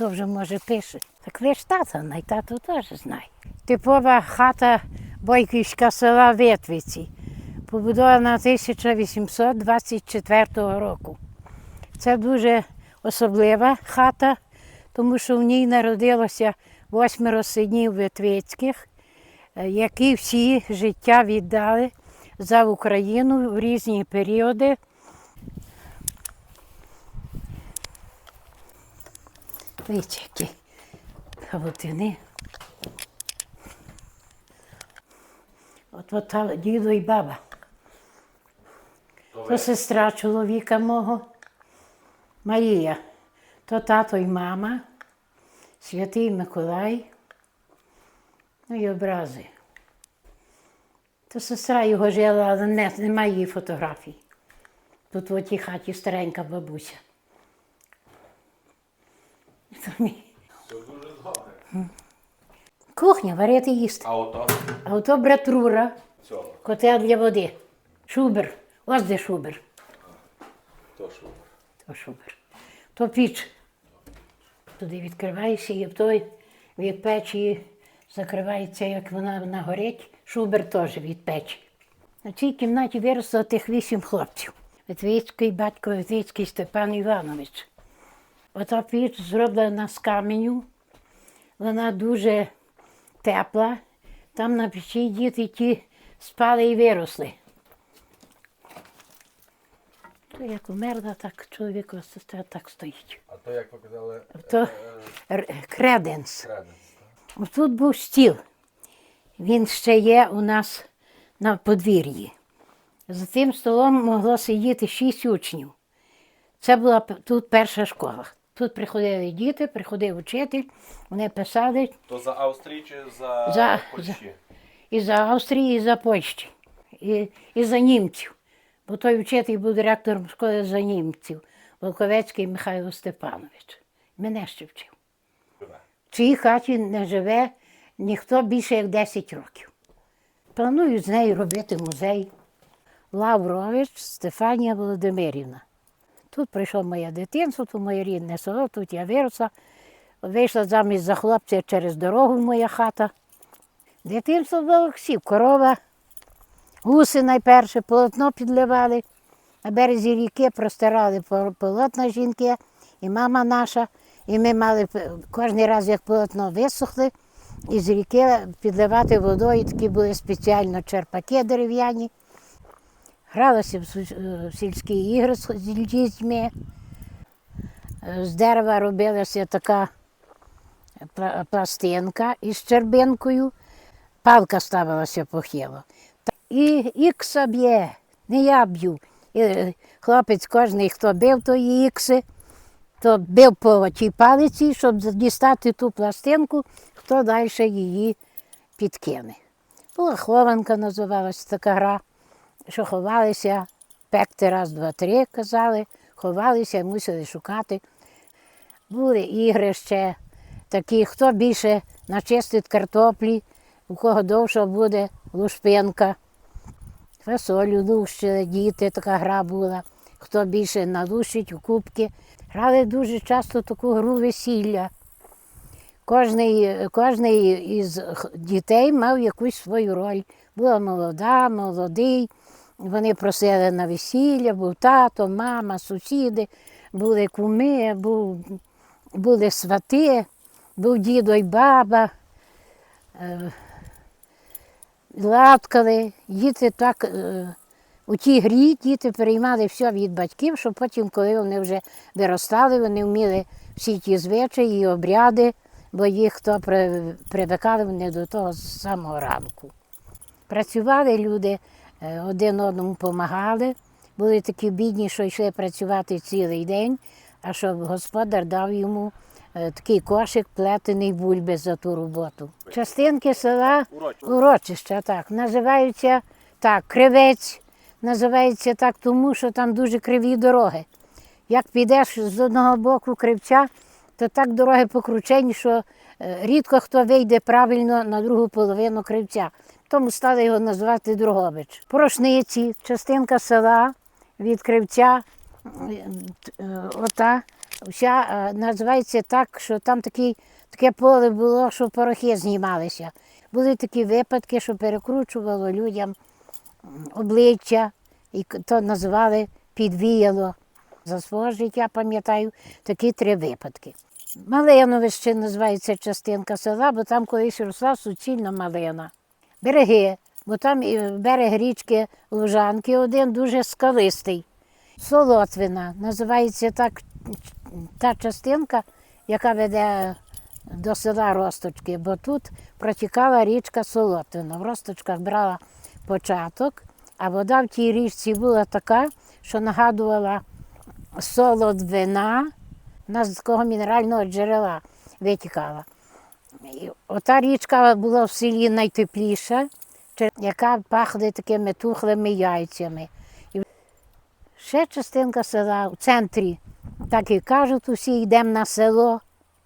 хто вже може пише. Так ви ж тата, най тато теж знає. Типова хата Бойківська села Ветвиці, побудована 1824 року. Це дуже особлива хата, тому що в ній народилося восьмеро синів Ветвицьких, е, які всі життя віддали за Україну в різні періоди. Дивіться, які павутини. От от дідо і баба. То сестра чоловіка мого, Марія, то тато і мама, святий Миколай, ну і образи. То сестра його жила, але не, немає її фотографій. Тут в тій хаті старенька бабуся. Мій. Кухня, варити їсти. А ото? А ото братрура, Цього. котел для води. Шубер. Ось де шубер. То що? То шубер. То піч. Туди відкриваєшся і в той від печі закривається, як вона нагорить. Шубер теж від печі. На цій кімнаті виросло тих вісім хлопців. Витвицький батько Витвицький Степан Іванович. Ота піч зроблена з каменю. Вона дуже тепла. Там на печі діти ті спали і виросли. То як умерла, так чоловік ось так стоїть. А то, як ви казали, То р- креденс. креденс. Тут був стіл. Він ще є у нас на подвір'ї. За тим столом могло сидіти шість учнів. Це була тут перша школа. Тут приходили діти, приходив учитель, вони писали То за Австрії чи за, За- Польщі? і за Австрії, і за Польщі, і, і за німців. Бо той вчитель був директором школи за німців, Волковецький Михайло Степанович. Мене ще вчив. В цій хаті не живе ніхто більше як 10 років. Планую з нею робити музей. Лаврович Стефанія Володимирівна. Тут прийшло моє дитинство, тут моє рідне село, тут я виросла. Вийшла замість за хлопця через дорогу моя хата. Дитинство було всі, корова, гуси найперше, полотно підливали. На березі ріки простирали полотна жінки, і мама наша. І ми мали кожен раз, як полотно висохли, із ріки підливати водою, такі були спеціально черпаки дерев'яні. Гралася е, в сільські ігри з дітьми. Е, З дерева робилася така пластинка із щербинкою, палка ставилася похило. І ікса б'є, не я б'ю. І е, хлопець кожний, хто бив тої ікси, то бив по тій палиці, щоб дістати ту пластинку, хто далі її підкине. Була хованка, називалася така гра, що ховалися, пекти раз, два, три, казали, ховалися мусили шукати. Були ігри ще такі, хто більше начистить картоплі, у кого довше буде лушпинка. Фасолю лущили, діти, така гра була. Хто більше налущить у кубки. Грали дуже часто таку гру весілля. Кожний, кожний із дітей мав якусь свою роль. Була молода, молодий. Вони просили на весілля, був тато, мама, сусіди, були куми, був, були свати, був дідо й баба. Е, латкали. Діти так е, у тій грі діти переймали все від батьків, щоб потім, коли вони вже виростали, вони вміли всі ті звичаї і обряди, бо їх то привикали вони до того з самого ранку. Працювали люди, один одному допомагали. Були такі бідні, що йшли працювати цілий день, а щоб господар дав йому е, такий кошик плетений бульби за ту роботу. Частинки села урочища, так, називаються так, кривець, називається так, тому що там дуже криві дороги. Як підеш з одного боку кривця, то так дороги покручені, що е, рідко хто вийде правильно на другу половину кривця. Тому стали його називати Другобич. Порошниці, частинка села від кривця, е, ота вся е, називається так, що там такий, таке поле було, що порохи знімалися. Були такі випадки, що перекручувало людям обличчя, і то називали підвіяло. За свого життя пам'ятаю такі три випадки. Малиновище називається частинка села, бо там колись росла суцільна малина. Береги, бо там і берег річки Лужанки один дуже скалистий. Солотвина називається так та частинка, яка веде до села Росточки, бо тут протікала річка Солотвина. В Росточках брала початок, а вода в тій річці була така, що нагадувала солод вина, вона з такого мінерального джерела витікала. Ота річка була в селі найтепліша, яка пахне такими тухлими яйцями. І ще частинка села в центрі. Так і кажуть, усі йдемо на село,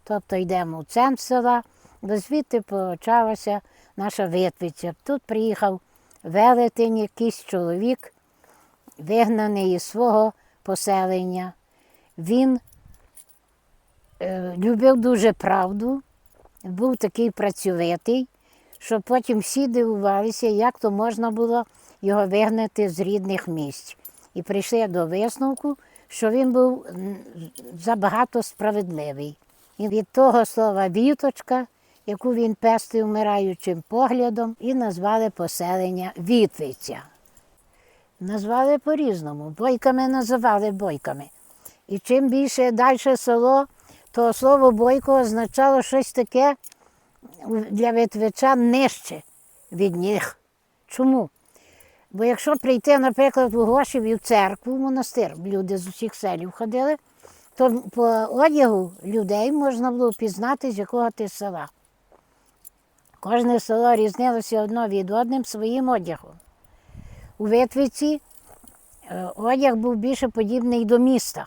тобто йдемо в центр села, бо звідти почалася наша витвиця. Тут приїхав велетень, якийсь чоловік, вигнаний із свого поселення. Він е, любив дуже правду, був такий працьовитий, що потім всі дивувалися, як то можна було його вигнати з рідних місць. І прийшли до висновку, що він був забагато справедливий. І від того слова віточка, яку він пестив вмираючим поглядом, і назвали поселення Вітвиця. Назвали по-різному. Бойками називали бойками. І чим більше далі село, то слово бойко означало щось таке для витвича нижче від них. Чому? Бо якщо прийти, наприклад, у Гошів і в церкву, в монастир, люди з усіх селів ходили, то по одягу людей можна було пізнати, з якого ти села. Кожне село різнилося одно від одним своїм одягом. У Витвиці е, одяг був більше подібний до міста.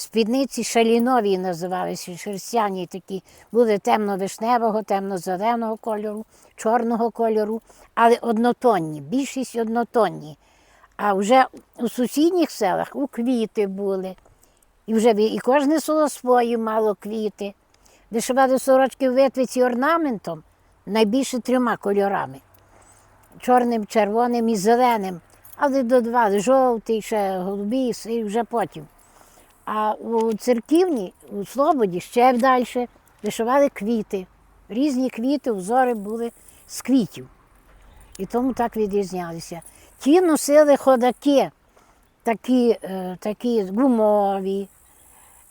Спідниці шалінові називалися, шерстяні такі, були темно-вишневого, темно-зеленого кольору, чорного кольору, але однотонні, більшість однотонні. А вже у сусідніх селах у квіти були. І вже і кожне село своє мало квіти. Вишивали сорочки в витвиці орнаментом найбільше трьома кольорами чорним, червоним і зеленим, але додавали жовтий, ще голубий, і вже потім. А у церківні, у Слободі, ще далі вишивали квіти. Різні квіти, узори були з квітів. І тому так відрізнялися. Ті носили ходаки, такі, е, такі гумові,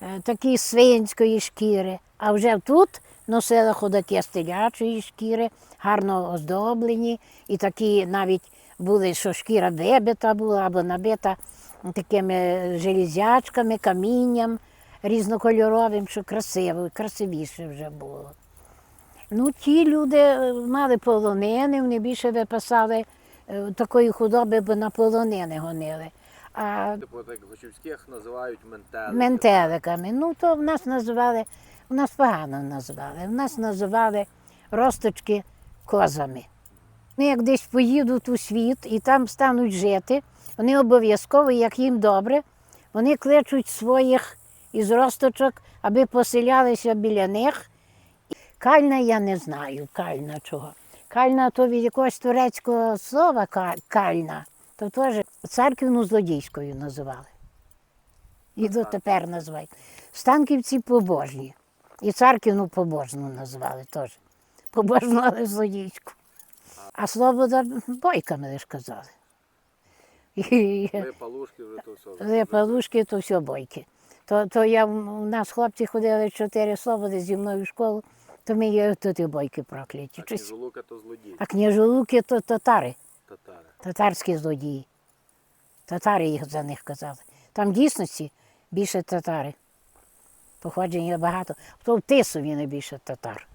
е, такі свинської шкіри. А вже тут носили ходаки з шкіри, гарно оздоблені, і такі навіть були, що шкіра вибита була або набита такими железячками, камінням різнокольоровим, що красиво, красивіше вже було. Ну, ті люди е, мали полонини, вони більше випасали е, такої худоби, бо на полонини гонили. А Типу так гочівських називають ментели. ментеликами. Ну, то в нас називали, в нас погано називали. В нас називали росточки козами. Вони як десь поїдуть у світ і там стануть жити, вони обов'язково, як їм добре, вони кличуть своїх із росточок, аби поселялися біля них. Кальна я не знаю, кальна чого. Кальна то від якогось турецького слова кальна, то теж церквіну злодійською називали. І дотепер називають. Станківці побожні. І царківну побожну назвали теж. Побожну, але злодійську. А Слобода бойками лиш казали. І, вже то все. ви то все бойки. То, то я, у нас хлопці ходили чотири слободи зі мною в школу, то ми є тут і бойки прокляті. А Щось- то злодій. А княжолуки то татари, Татари. татарські злодії. Татари їх за них казали. Там в дійсності більше татари. Походження багато. То в Тисові найбільше татар.